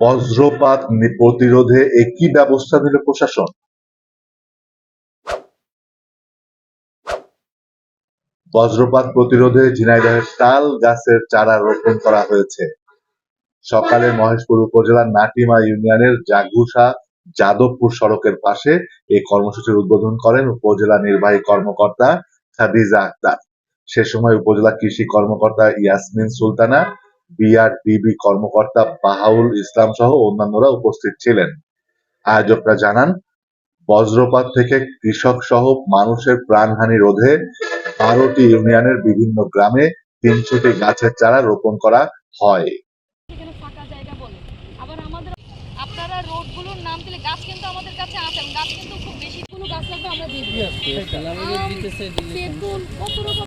বজ্রপাত প্রতিরোধে একই ব্যবস্থা নিল প্রশাসন? বজ্রপাত প্রতিরোধে ঝিনাইদহের তাল গাছের চারা রোপণ করা হয়েছে। সকালে মহেশপুর উপজেলার নাটিমা ইউনিয়নের জাগুসা যাদবপুর সড়কের পাশে এই কর্মসূচির উদ্বোধন করেন উপজেলা নির্বাহী কর্মকর্তা খাদিজা আক্তার। সে সময় উপজেলা কৃষি কর্মকর্তা ইয়াসমিন সুলতানা বিআরডিবি কর্মকর্তা বাহাউল ইসলাম সহ অন্যান্যরা উপস্থিত ছিলেন। আয়োজকরা জানান বজ্রপাত থেকে কৃষক সহ মানুষের প্রাণহানি রোধে বারোটি ইউনিয়নের বিভিন্ন গ্রামে তিনশোটি গাছের চারা রোপণ করা হয়। সেখানে ফাঁকা জায়গা বলে। আবার আমাদের আপনারা রোডগুলোর নাম দিলে গাছ কিন্তু আমাদের কাছে আছে গাছ কিন্তু খুব বেশি। কোনো গাছ লাগবে আমরা দিয়ে দিই। কত রকম